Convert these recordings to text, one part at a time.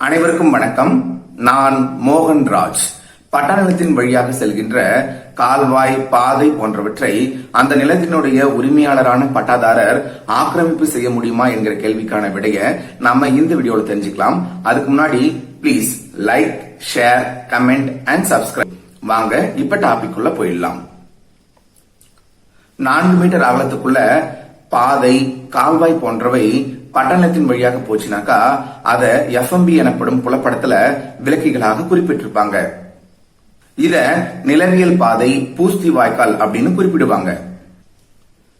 அனைவருக்கும் வணக்கம். நான் மோகன் ராஜ். பட்டாளத்தின் வழியாக செல்கின்ற கால்வாய் பாதை போன்றவற்றை அந்த நிலத்தினுடைய உரிமையாளரான பட்டாதாரர் ஆக்கிரமிப்பு செய்ய முடியுமா என்கிற கேள்விக்கான விடைய நம்ம இந்த வீடியோல தெரிஞ்சுக்கலாம். அதுக்கு முன்னாடி please like share comment and subscribe வாங்க இப்ப டாபிக் உள்ள போயிடலாம். நான்கு மீட்டர் அகலத்துக்குள்ள பாதை கால்வாய் போன்றவை பட்டணத்தின் வழியாக போச்சுனாக்கா அத எஃப்எம்பி எனப்படும் புலப்படத்துல விளக்கிகளாக குறிப்பிட்டிருப்பாங்க. இத நிலவியல் பாதை பூஸ்தி வாய்க்கால் அப்படின்னு குறிப்பிடுவாங்க.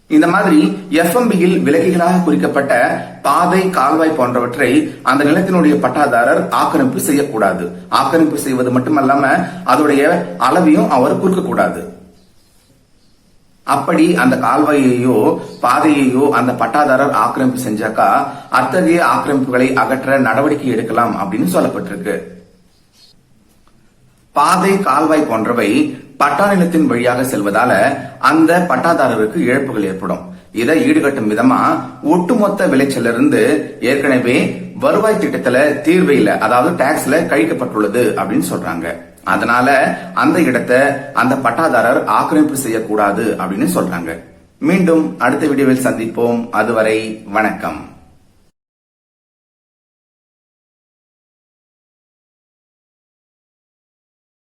இந்த மாதிரி எஃப்எம்பியில் விலகிகளாக குறிக்கப்பட்ட பாதை கால்வாய் போன்றவற்றை அந்த நிலத்தினுடைய பட்டாதாரர் ஆக்கிரமிப்பு செய்யக்கூடாது. ஆக்கிரமிப்பு செய்வது மட்டுமல்லாம அதோடைய அளவையும் அவர் குறுக்கக்கூடாது. அப்படி அந்த கால்வாயையோ பாதையையோ அந்த பட்டாதாரர் ஆக்கிரமிப்பு செஞ்சாக்கா அத்தகைய ஆக்கிரமிப்புகளை அகற்ற நடவடிக்கை எடுக்கலாம் அப்படின்னு சொல்லப்பட்டிருக்கு. பாதை கால்வாய் போன்றவை பட்டா நிலத்தின் வழியாக செல்வதால அந்த பட்டாதாரருக்கு இழப்புகள் ஏற்படும். இதை ஈடுகட்டும் விதமா ஒட்டுமொத்த விளைச்சலிருந்து ஏற்கனவே வருவாய் திட்டத்துல தீர்வையில் அதாவது டாக்ஸ்ல கழிக்கப்பட்டுள்ளது அப்படின்னு சொல்றாங்க. அதனால அந்த இடத்தை அந்த பட்டாதாரர் ஆக்கிரமிப்பு செய்யக்கூடாது அப்படின்னு சொல்றாங்க. மீண்டும் அடுத்த வீடியோவில் சந்திப்போம். அதுவரை வணக்கம்.